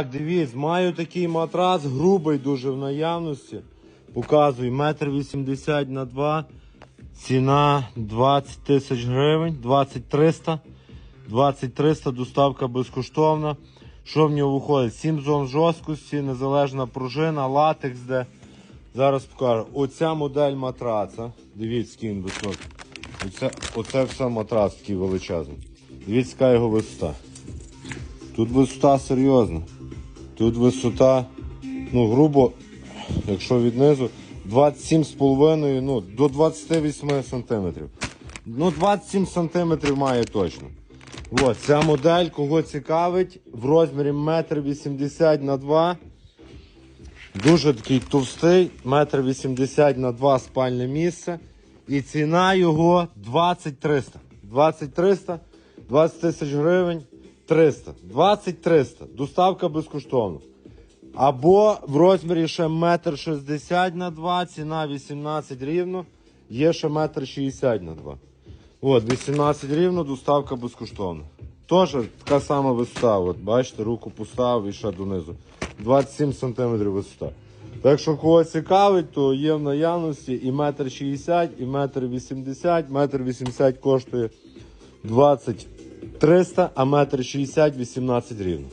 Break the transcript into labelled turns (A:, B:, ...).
A: Так, дивіться, маю такий матрас, грубий дуже в наявності. Показую, метр вісімдесят на 2. Ціна 20 тисяч гривень, 20 300. 20 300, доставка безкоштовна. Що в нього виходить? 7 зон жорсткості, незалежна пружина, латекс, де. Зараз покажу. Оця модель матраца. Дивіться, який він високий. Оце, оце все матрас такий величезний. Дивіться, яка його висота. Тут висота серйозна. Тут висота, ну, грубо, якщо віднизу, 27,5 ну, до 28 сантиметрів. Ну, 27 сантиметрів має точно. От, ця модель, кого цікавить, в розмірі 1,80 м на 2 Дуже такий товстий, 1,80 м на 2 спальне місце. І ціна його 20 300. 20 300, 20 тисяч гривень, 300. 20 300. Доставка безкоштовна. Або в розмірі ще 1,60 м на 2, ціна 18 рівно, є ще 1,60 м на 2. От, 18 рівно, доставка безкоштовна. Теж така сама висота. От, бачите, руку поставив і ще донизу. 27 см висота. Так що кого цікавить, то є в наявності і 1,60 м, і 1,80 м. 1,80 м коштує 20 300, а метр 60, 18 рівно.